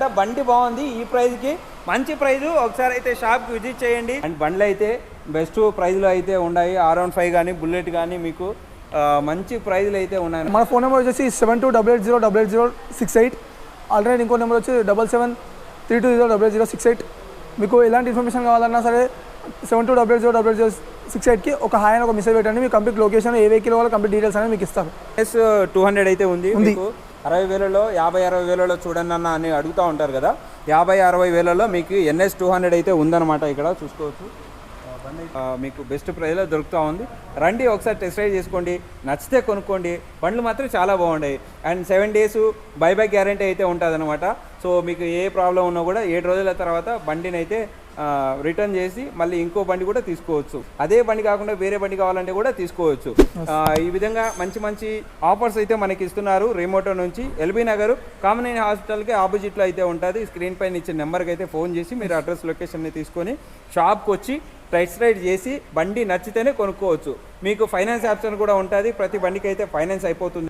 ఏంటంటే బండి బాగుంది. ఈ ప్రైస్కి మంచి ప్రైజ్ ఒకసారి అయితే షాప్కి విజిట్ చేయండి. అండ్ బండ్లు అయితే బెస్ట్ ప్రైజ్లో అయితే ఉన్నాయి. ఆర్ వన్ ఫైవ్ కానీ బుల్లెట్ కానీ మీకు మంచి ప్రైజ్లు అయితే ఉన్నాయి. మన ఫోన్ నెంబర్ వచ్చేసి seven two double eight zero double eight zero six eight already ఇంకో నెంబర్ వచ్చి double seven three two zero double zero six eight మీకు ఎలాంటి ఇన్ఫర్మేషన్ కావాలన్నా సరే seven two double zero double zero six ఎయిట్కి ఒక hi అని ఒక మెసేజ్ పెట్టండి. మీ కంప్లీట్ లొకేషన్ ఏ వెహికల్ వాళ్ళ కంప్లీట్ డీటెయిల్స్ అనేది మీకు ఇస్తారు ఎస్ టూ హండ్రెడ్ అయితే ఉంది. ఉంది. మీకు అరవై వేలలో యాభై అరవై వేలలో చూడండి అన్న అని అడుగుతూ ఉంటారు కదా. యాభై అరవై వేలలో మీకు ఎన్ఎస్ టూ హండ్రెడ్ అయితే ఉందన్నమాట ఇక్కడ చూసుకోవచ్చు. మీకు బెస్ట్ ప్రైస్లో దొరుకుతూ ఉంది. రండి ఒకసారి టెస్ట్ డ్రైవ్ చేసుకోండి నచ్చితే కొనుక్కోండి. బండ్లు మాత్రం చాలా బాగున్నాయి and seven days buyback guarantee అయితే ఉంటుంది సో మీకు ఏ ప్రాబ్లం ఉన్నా కూడా ఏడు రోజుల తర్వాత బండిని అయితే రిటర్న్ చేసి మళ్ళీ ఇంకో బండి కూడా తీసుకోవచ్చు. అదే బండి కాకుండా వేరే బండి కావాలంటే కూడా తీసుకోవచ్చు. ఈ విధంగా మంచి మంచి ఆఫర్స్ అయితే మనకి ఇస్తున్నారు రిమోటో నుంచి. ఎల్బీ నగర్ కామన్ హాస్పిటల్కి ఆపోజిట్లో అయితే ఉంటుంది. స్క్రీన్ పైన ఇచ్చిన నెంబర్కి అయితే ఫోన్ చేసి మీరు అడ్రస్ లొకేషన్ని తీసుకొని షాప్కి వచ్చి టెస్ట్ రైడ్ చేసి బండి నచ్చితేనే కొనుక్కోవచ్చు. మీకు ఫైనాన్స్ ఆప్షన్ కూడా ఉంటుంది. ప్రతి బండికి అయితే ఫైనాన్స్ అయిపోతుంది.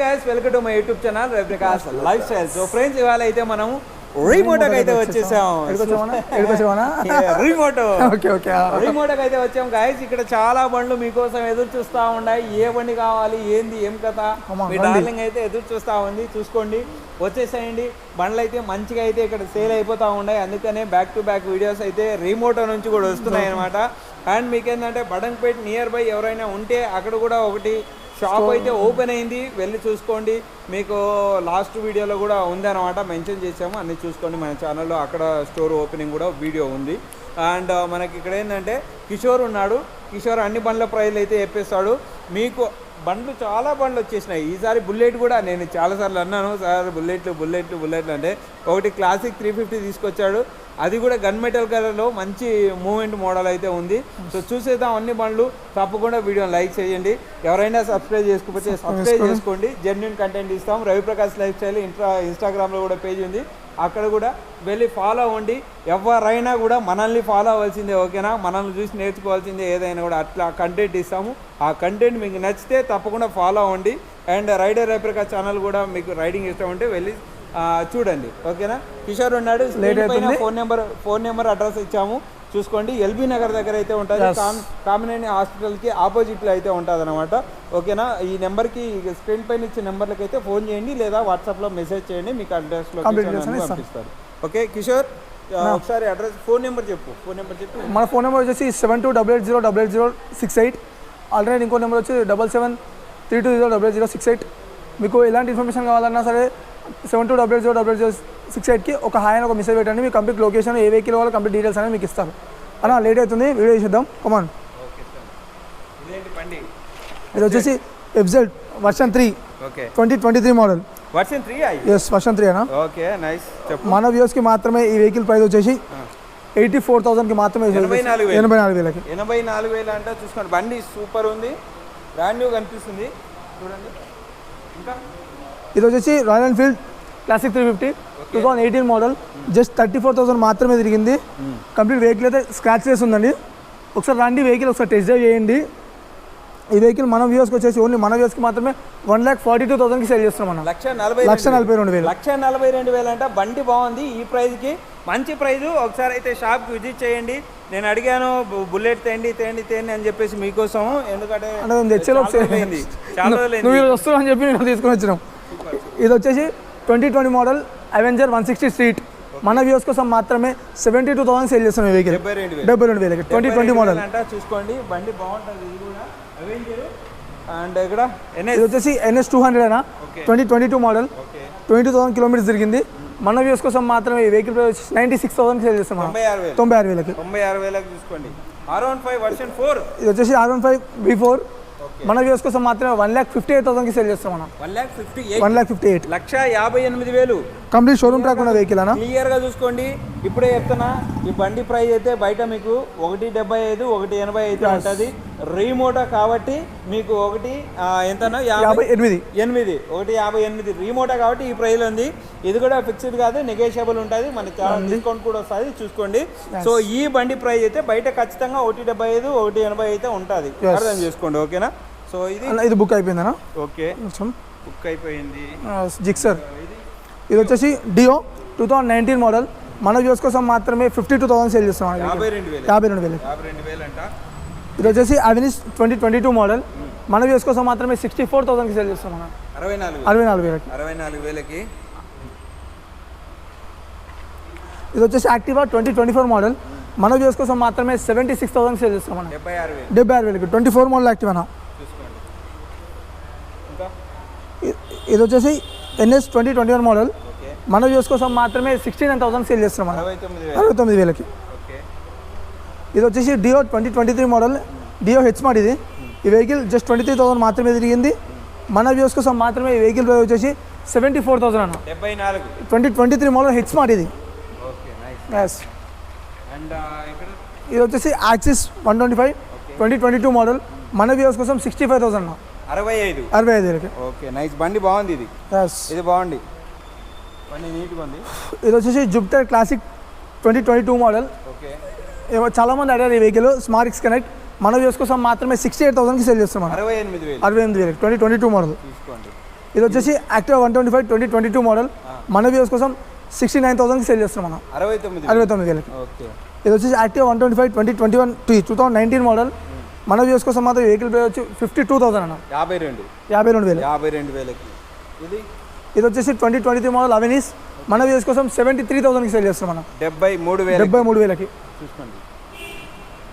guys welcome to my YouTube channel Ravi Prakash lifestyle so friends ఇవాళ అయితే మనం రీమోటోకి అయితే వచ్చేసాం? రీమోటో రీమోటోకి అయితే వచ్చాం గాయస్ ఇక్కడ చాలా బండ్లు మీకోసం ఎదురు చూస్తా ఉన్నాయి. ఏ బండి కావాలి? ఏంది? ఏం కథ? మీ. డార్లింగ్ అయితే ఎదురు చూస్తా ఉంది. చూసుకోండి. వచ్చేసేయండి. బండ్లు అయితే మంచిగా అయితే ఇక్కడ సేల్ అయిపోతా ఉన్నాయి. అందుకనే బ్యాక్ టు బ్యాక్ వీడియోస్ అయితే రీమోటో నుంచి కూడా వస్తున్నాయి అనమాట అండ్ మీకేంటంటే బడంపేట్ నియర్ బై ఎవరైనా ఉంటే అక్కడ కూడా ఒకటి షాప్ అయితే ఓపెన్ అయింది. వెళ్ళి చూసుకోండి. మీకు లాస్ట్ వీడియోలో కూడా ఉందన్నమాట. మెన్షన్ చేసాము అన్ని చూసుకోండి. మన ఛానల్లో అక్కడ స్టోర్ ఓపెనింగ్ కూడా వీడియో ఉంది. అండ్ మనకి ఇక్కడ ఏంటంటే కిషోర్ ఉన్నాడు. కిషోర్ అన్ని బండ్ల ప్రైజ్లు అయితే చెప్పేస్తాడు. మీకు బండ్లు చాలా బండ్లు వచ్చేసినాయి. ఈసారి బుల్లెట్ కూడా నేను చాలాసార్లు అన్నాను సార్ బుల్లెట్లు బుల్లెట్లు బుల్లెట్లు అంటే ఒకటి క్లాసిక్ త్రీ ఫిఫ్టీ తీసుకొచ్చాడు. అది కూడా గన్ మెటల్ కలర్లో మంచి మూమెంట్ మోడల్ అయితే ఉంది. సో చూసేద్దాం అన్ని బండ్లు. తప్పకుండా వీడియోని లైక్ చేయండి. ఎవరైనా సబ్స్క్రైబ్ చేసుకోకపోతే సబ్స్క్రైబ్ చేసుకోండి. జెన్యున్ కంటెంట్ ఇస్తాం. రవిప్రకాష్ లైఫ్ స్టైల్ ఇంట్రా ఇన్స్టాగ్రామ్లో కూడా పేజ్ ఉంది. అక్కడ కూడా వెళ్ళి ఫాలో అవ్వండి ఎవరైనా కూడా మనల్ని ఫాలో అవ్వాల్సిందే ఓకేనా? మనల్ని చూసి నేర్చుకోవాల్సిందే ఏదైనా కూడా. అట్లా కంటెంట్ ఇస్తాము. ఆ కంటెంట్ మీకు నచ్చితే తప్పకుండా ఫాలో అవ్వండి అండ్ రైడర్ రవిప్రకాష్ ఛానల్ కూడా మీకు రైడింగ్ ఇష్టం ఉంటే వెళ్ళి చూడండి. ఓకేనా? కిషోర్ ఉన్నాడు. Phone number phone number address ఇచ్చాము. చూసుకోండి. ఎల్బీ నగర్ దగ్గర అయితే ఉంటుంది. కామినేని హాస్పిటల్కి ఆపోజిట్లో అయితే ఉంటుంది అనమాట ఓకేనా? ఈ నెంబర్కి స్క్రీన్ పైన ఇచ్చే నెంబర్లకి అయితే ఫోన్ చేయండి లేదా వాట్సాప్లో మెసేజ్ చేయండి. మీకు అడ్రస్ Complete details లొకేషన్ ఇస్తాం. పంపిస్తారు. ఓకే కిషోర్ ఒకసారి అడ్రస్ ఫోన్ నెంబర్ చెప్పు. ఫోన్ నెంబర్ చెప్పు. మన ఫోన్ నెంబర్ వచ్చేసి seven two double eight zero double eight zero six eight. Already ఇంకో నెంబర్ వచ్చి double seven three two zero double zero six eight. మీకు ఎలాంటి ఇన్ఫర్మేషన్ కావాలన్నా సరే seven two double zero double zero six ఎయిట్కి ఒక hi అని ఒక మెసేజ్ పెట్టండి. మీ కంప్లీట్ లొకేషన్ ఏ వెహికల్ వాళ్ళ కంప్లీట్ డీటెయిల్స్ అనేది మీకు ఇస్తారు అన్న లేట్ అవుతుంది. వీడియో చేద్దాం కమాన్ ఇది వచ్చేసి FZ version three okay. Twenty twenty three model version three S version three అన్న. ఓకే నైస్ మన వ్యూస్కి మాత్రమే ఈ వెహికల్ ప్రైస్ వచ్చేసి ఎయిటీ ఫోర్ థౌసండ్కి మాత్రమే ఎనభై నాలుగు. ఎనభై నాలుగు వేలకి. ఎనభై నాలుగు వేలు అంటే చూసుకోండి. బండి సూపర్ ఉంది. బ్రాండ్ న్యూ కనిపిస్తుంది. చూడండి. ఇంకా? ఇది వచ్చేసి Royal Enfield Classic three fifty two thousand eighteen model just thirty four thousand మాత్రమే తిరిగింది. కంప్లీట్ వెహికల్ అయితే స్క్రాచ్ చేసి ఉందండి. ఒకసారి రండి వెహికల్ ఒకసారి టెస్ట్ డ్రైవ్ చేయండి. ఈ వెహికల్ మన వ్యూస్కి వచ్చేసి ఓన్లీ మన వ్యూస్కి మాత్రమే వన్ ల్యాక్ ఫార్టీ టూ థౌసండ్కి సేల్ చేస్తున్నాం మనం. లక్ష నలభై లక్ష నలభై రెండు వేలు. లక్ష నలభై రెండు వేలు అంట. బండి బాగుంది. ఈ ప్రైస్కి మంచి ప్రైజ్ ఒకసారి అయితే షాప్కి విజిట్ చేయండి. నేను అడిగాను బుల్లెట్ తేండి తేండి తేండి అని చెప్పేసి మీకోసం. ఎందుకంటే తెచ్చేలో చాలా వస్తున్నావు అని చెప్పి నేను తీసుకొని వచ్చినాం. ఇది వచ్చేసి twenty twenty model Avenger one sixty street మన వ్యూస్ కోసం మాత్రమే సెవెంటీ టూ థౌసండ్ సేల్ చేస్తున్నాం వెహికల్ డెబ్బై రెండు వేలకి. ట్వంటీ ట్వంటీ మోడల్ అంట చూసుకోండి బండి బాగుంటుంది ఇది కూడా. అవెంజర్ అండ్ ఇక్కడ ఇది వచ్చేసి ఎన్ఎస్ టూ హండ్రెడ్ అయినా. Twenty twenty two model twenty two thousand kilometres తిరిగింది. మన వ్యూస్ కోసం మాత్రమే ఈ vehicle ninety six thousand sale చేస్తున్నాం. వేలు. తొంభై ఆరు వేలకి. తొంభై ఆరు వేలకు చూసుకోండి. R one five version four ఇది వచ్చేసి R one five B four మన వ్యూస్ కోసం మాత్రమే వన్ ల్యాక్ ఫిఫ్టీ ఎయిట్ థౌసండ్కి సేల్ చేస్తాం మనం one lakh fifty one lakh fifty eight లక్ష యాభై ఎనిమిది వేలు. కంప్లీట్ షోరూమ్ ట్రాక్ ఉన్న వెహికల్ అన్న. క్లియర్గా చూసుకోండి. ఇప్పుడే చెప్తున్నా ఈ బండి ప్రైస్ అయితే బయట మీకు ఒకటి డెబ్బై ఐదు ఒకటి ఎనభై ఐదు ఉంటుంది రీమోటో కాబట్టి మీకు ఒకటి ఆ, ఎంతనో యాభై ఎనిమిది. ఎనిమిది. ఒకటి యాభై ఎనిమిది. రీమోటా కాబట్టి ఈ ప్రైస్ ఉంది. ఇది కూడా ఫిక్స్డ్ కాదు నెగోషియబుల్ ఉంటుంది. మనకి చాలా డిస్కౌంట్ కూడా వస్తుంది. చూసుకోండి. సో ఈ బండి ప్రైస్ అయితే బయట ఖచ్చితంగా ఒకటి డెబ్బై ఐదు ఒకటి ఎనభై అయితే ఉంటుంది. అర్థం చేసుకోండి ఓకేనా? సో ఇది ఇది బుక్ అయిపోయిందన్నా ఓకే. బుక్ అయిపోయింది. జిక్సర్ ఇది వచ్చేసి Dio two thousand nineteen model మన వ్యూస్ కోసం మాత్రమే ఫిఫ్టీ టూ థౌసండ్ సేల్ చేస్తున్నాం. ఈ యాభై. రెండు వేలు. యాభై రెండు వేలు. యాభై రెండు వేలు అంట ఇది వచ్చేసి Avenis twenty twenty two model. మన వ్యూస్ కోసం మాత్రమే సిక్స్టీ ఫోర్ థౌసండ్కి సేల్ చేస్తున్నాం మనం. అరవై నాలుగు. అరవై నాలుగు వేలకి. అరవై నాలుగు వేలకి. ఇది వచ్చేసి Activa twenty twenty four model. మన వ్యూస్ కోసం మాత్రమే సెవెంటీ సిక్స్ థౌసండ్ సేల్ చేస్తాం మనం. డెబ్బై ఆరు వేలు. డెబ్బై ఆరు వేలకి. ట్వంటీ ఫోర్ మోడల్ యాక్టివానా ఇది వచ్చేసి NS twenty twenty one model. మన వ్యూస్ కోసం మాత్రమే సిక్స్టీ నైన్ థౌసండ్ సేల్ చేస్తున్నాం మనం. అరవై తొమ్మిది వేలకి. ఇది వచ్చేసి Dio twenty twenty three model Dio H smart ఇది. ఈ vehicle just twenty three thousand మాత్రమే తిరిగింది. మన వ్యూస్ కోసం మాత్రమే ఈ వెహికల్ ప్రైస్ వచ్చేసి సెవెంటీ ఫోర్ థౌసండ్ అన్న. డెబ్బై నాలుగు. Twenty twenty three model H smart ఇది ఎస్ ఇది వచ్చేసి Access one twenty five twenty twenty two model మన వ్యూస్ కోసం సిక్స్టీ ఫైవ్ థౌసండ్ అన్న. అరవై ఐదు. అరవై ఐదు ఓకే నైస్. బండి బాగుంది ఇది. ఎస్ ఇది బాగుంది. బండి నీట్గా ఉంది. ఇది వచ్చేసి Jupiter Classic twenty twenty two model okay. చాలామంది అడిగారు ఈ వెహికల్ స్మార్ట్ ఎక్స్ కనెక్ట్ మన వ్యూస్ కోసం మాత్రమే సిక్స్టీ ఎయిట్ థౌసండ్కి సేల్ చేస్తాం మనం. అరవై ఎనిమిది వేలు. అరవై ఎనిమిది వేలకి ట్వంటీ ట్వంటీ టూ మోడల్ తీసుకోండి. ఇది వచ్చేసి active one twenty five twenty twenty two model మన వ్యూస్ కోసం సిక్స్టీ నైన్ థౌసండ్కి సేల్ చేస్తాం మనం. అరవై తొమ్మిది అరవై తొమ్మిది ఓకే. ఇది వచ్చేసి active one twenty five twenty twenty one two two thousand nineteen model మన వ్యూస్ కోసం మాత్రం వెహికల్ ప్రైస్ వచ్చి ఫిఫ్టీ టూ థౌసండ్ అన్న. యాభై రెండు. యాభై రెండు వేలు. యాభై రెండు వేలకి. ఇది? ఇది వచ్చేసి twenty twenty three model Avenis మన వ్యూస్ కోసం సెవెంటీ త్రీ థౌసండ్కి సేల్ చేస్తాం మనం డెబ్బై మూడు వేలు డెబ్బై మూడు వేలకి. చూసుకోండి.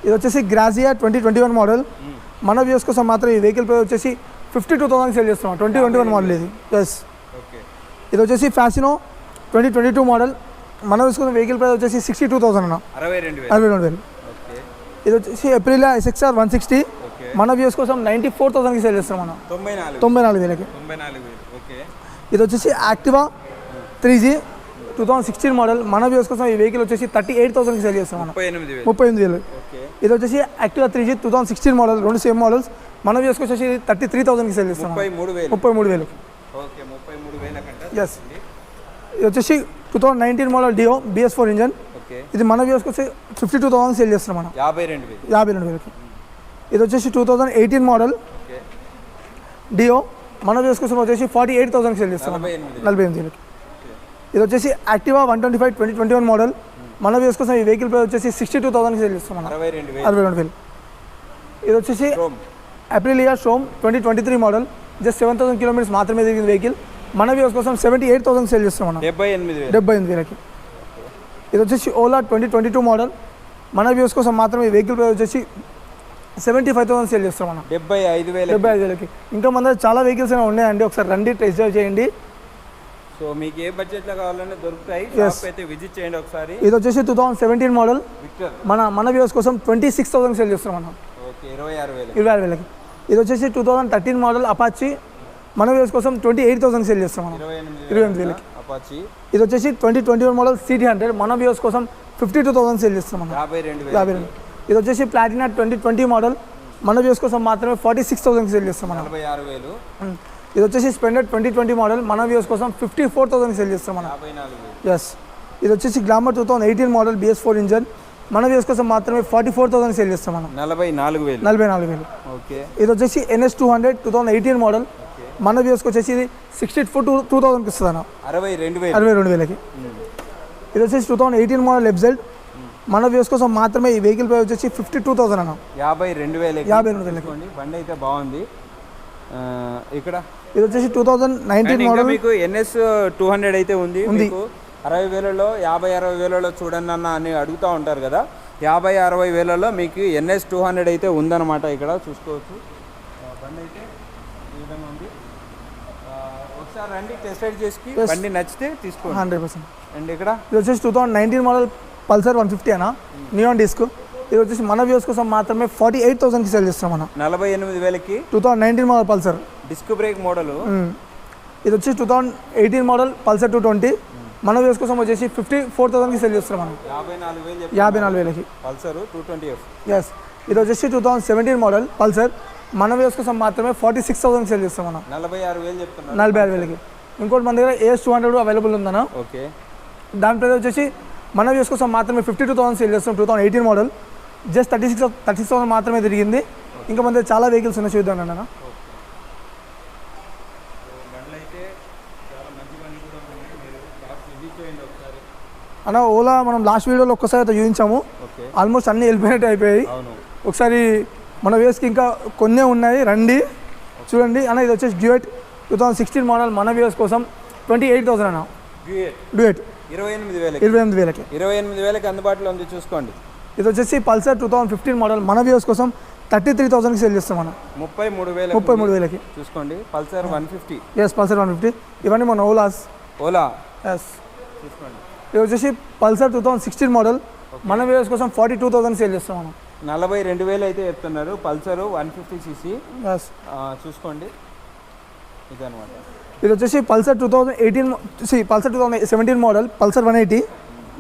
ఇది వచ్చేసి Grazia twenty twenty one model మన వ్యూస్ కోసం మాత్రం ఈ వెహికల్ ప్రైస్ వచ్చేసి ఫిఫ్టీ టూ థౌసండ్ సేల్ చేస్తున్నాం. ట్వంటీ ట్వంటీ వన్ మోడల్ ఇది ఎస్ ఇది వచ్చేసి Fascino twenty twenty two model మన వ్యూస్ కోసం వెహికల్ ప్రైస్ వచ్చేసి సిక్స్టీ టూ థౌసండ్ అన్న. అరవై రెండు వేలు. ఇది వచ్చేసి ఎప్రిల్ ఎస్ఎక్స్ఆర్ వన్ సిక్స్టీ మన వ్యూస్ కోసం నైంటీ ఫోర్ థౌసండ్కి సేల్ చేస్తాం మనం తొంభై నాలుగు. తొంభై నాలుగు వేలకి. తొంభై నాలుగు వేలు. ఓకే ఇది వచ్చేసి Activa three G two thousand sixteen model మన వ్యూస్ కోసం ఈ వెహికల్ వచ్చేసి థర్టీ ఎయిట్ థౌసండ్కి సేల్ చేస్తాం మనం. ముప్పై ఎనిమిది వేలు. ఇది వచ్చేసి Activa three G two thousand sixteen model రెండు సేమ్ మోడల్స్ మన వ్యూస్కి వచ్చేసి థర్టీ త్రీ థౌసండ్కి సేల్ చేస్తాం ముప్పై మూడు వేలు. ఎస్ ఇది వచ్చేసి two thousand nineteen model Dio BS four engine ఇది మన వ్యూస్కి వచ్చి ఫిఫ్టీ టూ థౌసండ్ సేల్ చేస్తున్నాం మనం. యాభై రెండు యాభై రెండు వేలకి. ఇది వచ్చేసి two thousand eighteen model Dio మన వ్యూస్ కోసం వచ్చేసి ఫార్టీ ఎయిట్ థౌసండ్కి సేల్ చేస్తాం నలభై ఎనిమిది. నలభై ఎనిమిది వేలకి. ఇది వచ్చేసి Activa one twenty five twenty twenty one model. మన వ్యూస్ కోసం ఈ వెహికల్ ప్రైస్ వచ్చేసి సిక్స్టీ టూ థౌసండ్కి సేల్ చేస్తాం మనం. అరవై రెండు వేలు. ఇది వచ్చేసి Aprilia షోమ్ twenty twenty three model just seven thousand kilometres మాత్రమే తిరిగింది వెహికల్ మన వ్యూస్ కోసం సెవెంటీ ఎయిట్ థౌసండ్ సేల్ చేస్తాం మనం. డెబ్బై ఎనిమిది డెబ్బై ఎనిమిది వేలకి. ఇది వచ్చేసి Ola twenty twenty two model మన వ్యూస్ కోసం మాత్రమే ఈ వెహికల్ ప్రైస్ వచ్చేసి సెవెంటీ ఫైవ్ థౌసండ్ సేల్ చేస్తాం మనం. డెబ్బై ఐదు వేలు డెబ్బై ఐదు వేలకి. ఇంకా మన దగ్గర చాలా వెహికల్స్ అయినా ఉన్నాయండి. ఒకసారి రండి టెస్ట్ డ్రైవ్ చేయండి. సో మీకు ఏ బడ్జెట్లో కావాలన్నా దొరుకుతాయి. షాప్ అయితే విజిట్ చేయండి ఒకసారి. ఇది వచ్చేసి two thousand seventeen model Victor మన మన వ్యూస్ కోసం ట్వంటీ సిక్స్ థౌసండ్ సేల్ చేస్తాం మనం. ఓకే ఇరవై ఆరు వేలు. ఇరవై ఆరు వేలకి. ఇది వచ్చేసి two thousand thirteen model Apache మన వ్యూస్ కోసం ట్వంటీ ఎయిట్ థౌసండ్ సేల్ చేస్తాం మనం. ఇరవై ఎనిమిది వేలకి. అపాచి ఇది వచ్చేసి twenty twenty one model CT hundred మన వ్యూస్ కోసం ఫిఫ్టీ టూ థౌసండ్ సేల్ చేస్తాం మనం. యాభై రెండు యాభై రెండు. ఇది వచ్చేసి ప్లాటినా ట్వంటీ ట్వంటీ మోడల్ మన వ్యూస్ కోసం మాత్రమే ఫార్టీ సిక్స్ థౌసండ్ సేల్ చేస్తాం మనం. నలభై ఆరు వేలు. ఇది వచ్చేసి స్పెండర్ ట్వంటీ ట్వంటీ మోడల్. మన వ్యూస్ కోసం ఫిఫ్టీ ఫోర్ థౌసండ్కి సేల్ చేస్తాం మనం. ఎస్ ఇది వచ్చేసి Glamour two thousand eighteen model BS four engine. మన వ్యూస్ కోసం మాత్రమే ఫార్టీ ఫోర్ థౌసండ్ సేల్ చేస్తాం మనం. నలభై నాలుగు వేలు. నలభై నాలుగు వేలు. ఓకే. ఇది వచ్చేసి NS two hundred two thousand eighteen model. మన వ్యూస్కి వచ్చేసి ఇది సిక్స్టీ ఫోర్ టూ టూ థౌసండ్కి ఇస్తుంది అన్న. అరవై రెండు వేలు. అరవై రెండు వేలకి. ఇది వచ్చేసి two thousand eighteen model FZ మన వ్యూస్ కోసం మాత్రమే ఈ వెహికల్ పై వచ్చేసి ఫిఫ్టీ టూ థౌసండ్ అన్న. యాభై రెండు వేలు యాభై రెండు వేలకి. బండి అయితే బాగుంది. ఇక్కడ ఇది వచ్చేసి two thousand and nineteen model. మీకు ఎన్ఎస్ టూ హండ్రెడ్ అయితే ఉంది. మీకు అరవై వేలలో యాభై అరవై వేలలో చూడండి అన్న అని అడుగుతూ ఉంటారు కదా. యాభై అరవై వేలలో మీకు ఎన్ఎస్ టూ హండ్రెడ్ అయితే ఉందన్నమాట ఇక్కడ చూసుకోవచ్చు. బండి అయితే ఈ విధంగా ఉంది. ఒకసారి రండి టెస్ట్ రైడ్ చేసి బండి నచ్చితే తీసుకోండి. Hundred percent. అండ్ ఇక్కడ? ఇది వచ్చేసి two thousand nineteen model Pulsar one fifty అన్న. నియాన్ డిస్క్ ఇది వచ్చేసి మన వ్యూస్ కోసం మాత్రమే ఫార్టీ ఎయిట్ థౌసండ్కి సేల్ చేస్తాం మనం నలభై ఎనిమిది వేలకి two thousand nineteen model Pulsar. Disc brake model. ఇది వచ్చేసి two thousand eighteen model Pulsar two twenty. మన వ్యూస్ కోసం వచ్చేసి ఫిఫ్టీ ఫోర్ థౌసండ్కి సేల్ చేస్తాం మనం. యాభై నాలుగు వేలకి. Pulsar two twenty F. Yes ఇది వచ్చేసి two thousand seventeen model Pulsar. మన వ్యూస్ కోసం మాత్రమే ఫార్టీ సిక్స్ థౌసండ్కి సేల్ చేస్తాం మనం. నలభై ఆరు వేలు చెప్తున్నారు. నలభై ఆరు వేలకి. ఇంకోటి మన దగ్గర ఏఎస్ టూ హండ్రెడ్ అవైలబుల్ ఉందన్న ఓకే. దాని ప్రైస్ వచ్చేసి మన వ్యూస్ కోసం మాత్రమే ఫిఫ్టీ టూ థౌసండ్ సేల్ చేస్తాం two thousand eighteen model. Just thirty six thirty six thousand మాత్రమే తిరిగింది. ఇంకా మన దగ్గర చాలా వెహికల్స్ ఉన్నాయి చూద్దాం అన్న బండ్లు అయితే చాలా మంచి బండి కూడా ఉన్నాయి మీరు కార్ విజిట్ చేయండి ఒకసారి అన్న ఓలా మనం లాస్ట్ వీడియోలో ఒక్కసారి అయితే చూపించాము. ఆల్మోస్ట్ అన్నీ వెళ్ళిపోయినట్టు అయిపోయాయి. ఒకసారి మన వేస్కి ఇంకా కొన్నే ఉన్నాయి. రండి. చూడండి. అన్న ఇది వచ్చేసి Duet two thousand sixteen model మన వ్యూస్ కోసం ట్వంటీ ఎయిట్ థౌసండ్ అన్న. డ్యూయట్. డ్యూయట్. ఇరవై ఎనిమిది వేలకి. ఇరవై ఎనిమిది వేలకి. ఇరవై ఎనిమిది వేలకి అందుబాటులో ఉంది చూసుకోండి. ఇది వచ్చేసి Pulsar two thousand fifteen model మన వ్యూస్ కోసం థర్టీ త్రీ థౌసండ్కి సేల్ చేస్తాం మనం ముప్పై మూడు వేల ముప్పై మూడు వేలకి. చూసుకోండి. Pulsar one fifty. Yes Pulsar one fifty. ఇవన్నీ మన ఓలాస్. ఓలా. ఎస్ చూసుకోండి. ఇది వచ్చేసి Pulsar two thousand sixteen model. మన వ్యూస్ కోసం ఫార్టీ టూ థౌసండ్ సేల్ చేస్తాం మనం. నలభై రెండు వేలు అయితే చెప్తున్నారు. Pulsar one fifty CC. చూసుకోండి. ఇదనమాట ఇది వచ్చేసి Pulsar two thousand eighteen C Pulsar two thousand seventeen model Pulsar one eighty.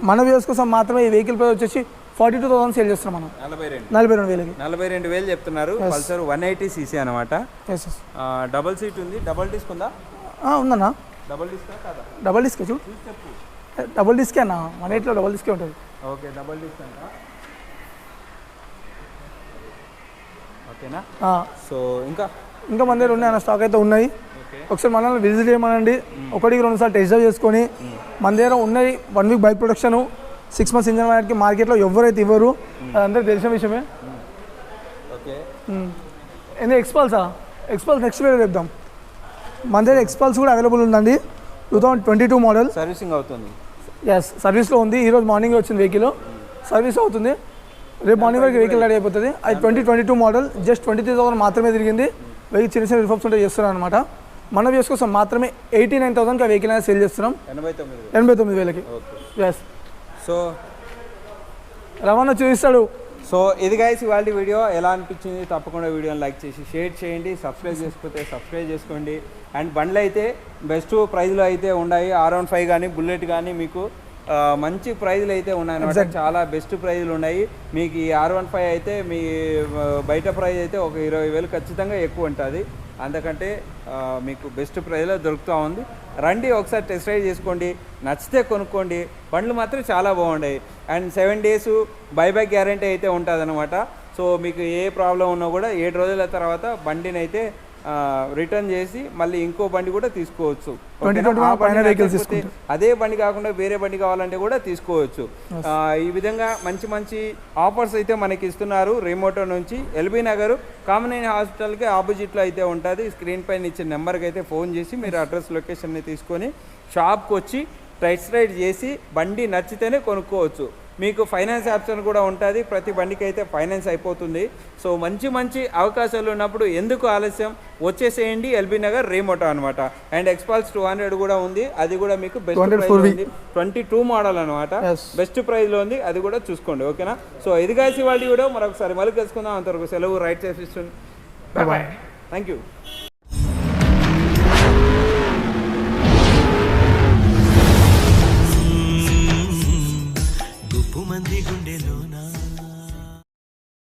మన వ్యూస్ కోసం మాత్రమే ఈ వెహికల్ ప్రైస్ వచ్చేసి ఫార్టీ టూ థౌసండ్ సేల్ చేస్తాం మనం. నలభై రెండు. నలభై రెండు వేలకి. నలభై రెండు వేలు చెప్తున్నారు. పల్సర్ వన్ ఎయిటీ సీసీ అనమాట డబల్ సీట్ ఉంది. డబల్ డిస్క్ ఉందా? ఉందన్నా. డబల్ డిస్క్ కాదా? డబల్ డిస్క్ చూడు. డబల్ డిస్కే అన్న మన ఎయిట్లో డబల్ డిస్కే ఉంటుంది. ఓకే డబల్ డిస్క్ అంట. ఓకేనా? సో ఇంకా? ఇంకా మన దగ్గర ఉన్నాయి అన్న స్టాక్ అయితే ఉన్నాయి. ఒకసారి మనల్ని విజిట్ చేయమనండి. ఒకటికి రెండు సార్లు టెస్ట్ డ్రైవ్ చేసుకొని మన దగ్గర ఉన్నాయి one week bike production six months engine వాటికి మార్కెట్లో ఎవరైతే ఇవ్వరు అది అందరికి తెలిసిన విషయమే. ఓకే. ఎందుకు ఎక్స్పల్సా ఎక్స్పల్స్ నెక్స్ట్ వీడియో చెప్దాం. మన దగ్గర ఎక్స్పల్స్ కూడా అవైలబుల్ ఉందండి. Two thousand twenty two model servicing అవుతుంది. ఎస్ సర్వీస్లో ఉంది. ఈరోజు మార్నింగ్ వచ్చింది వెహికల్ సర్వీస్ అవుతుంది. రేపు మార్నింగ్ వరకు వెహికల్ రెడీ అయిపోతుంది. అది twenty twenty two model just twenty three thousand మాత్రమే తిరిగింది. వెయ్యి చిన్న చిన్న రిఫార్మ్స్ ఉంటే చేస్తున్నాం అనమాట మన వ్యూస్ కోసం మాత్రమే ఎయిటీ నైన్ థౌసండ్కి ఆ వెహికల్ అనేది సేల్ చేస్తున్నాం. ఎనభై తొమ్మిది వేలు. ఎనభై తొమ్మిది వేలకి. ఎస్ సో రవాణా చూపిస్తాడు. సో ఇది గైస్ ఇవాళ వీడియో ఎలా అనిపించింది? తప్పకుండా వీడియోని లైక్ చేసి షేర్ చేయండి. సబ్స్క్రైబ్ చేసుకోతే సబ్స్క్రైబ్ చేసుకోండి. అండ్ బండ్లు అయితే బెస్ట్ ప్రైజ్లో అయితే ఉన్నాయి. ఆర్ వన్ ఫైవ్ కానీ బుల్లెట్ కానీ మీకు మంచి ప్రైజ్లు అయితే ఉన్నాయి అనమాట చాలా బెస్ట్ ప్రైజ్లు ఉన్నాయి. మీకు ఈ ఆర్ వన్ ఫైవ్ అయితే మీ బయట ప్రైజ్ అయితే ఒక ఇరవై వేలు ఖచ్చితంగా ఎక్కువ ఉంటుంది. అందుకంటే మీకు బెస్ట్ ప్రైజ్లో దొరుకుతూ ఉంది. రండి ఒకసారి టెస్ట్ రైడ్ చేసుకోండి. నచ్చితే కొనుక్కోండి. బండ్లు మాత్రం చాలా బాగుంటాయి and seven days buyback guarantee అయితే ఉంటుంది సో మీకు ఏ ప్రాబ్లం ఉన్నా కూడా ఏడు రోజుల తర్వాత బండిని అయితే రిటర్న్ చేసి మళ్ళీ ఇంకో బండి కూడా తీసుకోవచ్చు. ఓకేనా? 2021 ఆ బండి పైన vehicles నచ్చకపోతే అదే బండి కాకుండా వేరే బండి కావాలంటే కూడా తీసుకోవచ్చు. ఈ విధంగా మంచి మంచి ఆఫర్స్ అయితే మనకి ఇస్తున్నారు రిమోటో నుంచి. ఎల్బీ నగర్ కామనేని హాస్పిటల్కి ఆపోజిట్లో అయితే ఉంటుంది. స్క్రీన్ పైన ఇచ్చిన నెంబర్కి అయితే ఫోన్ చేసి మీరు అడ్రస్ లొకేషన్ని తీసుకొని షాప్కి వచ్చి టెస్ట్ రైడ్ చేసి బండి నచ్చితేనే కొనుక్కోవచ్చు. మీకు ఫైనాన్స్ ఆప్షన్ కూడా ఉంటుంది. ప్రతి బండికి అయితే ఫైనాన్స్ అయిపోతుంది. సో మంచి మంచి అవకాశాలు ఉన్నప్పుడు ఎందుకు ఆలస్యం? వచ్చేసేయండి ఎల్బీ నగర్ రేమోటో అనమాట అండ్ ఎక్స్పాల్స్ టూ హండ్రెడ్ కూడా ఉంది. అది కూడా మీకు బెస్ట్ 200 ప్రైస్ full ఉంది. ట్వంటీ టూ మోడల్ అనమాట. బెస్ట్ ప్రైస్లో ఉంది. అది కూడా చూసుకోండి ఓకేనా? సో ఇది కాసి వాళ్ళ వీడియో. మరొకసారి మళ్ళీ కలుసుకుందాం. అంతవరకు సెలవు. రైట్ చేసిస్తుంది బాయ్ థ్యాంక్ యూ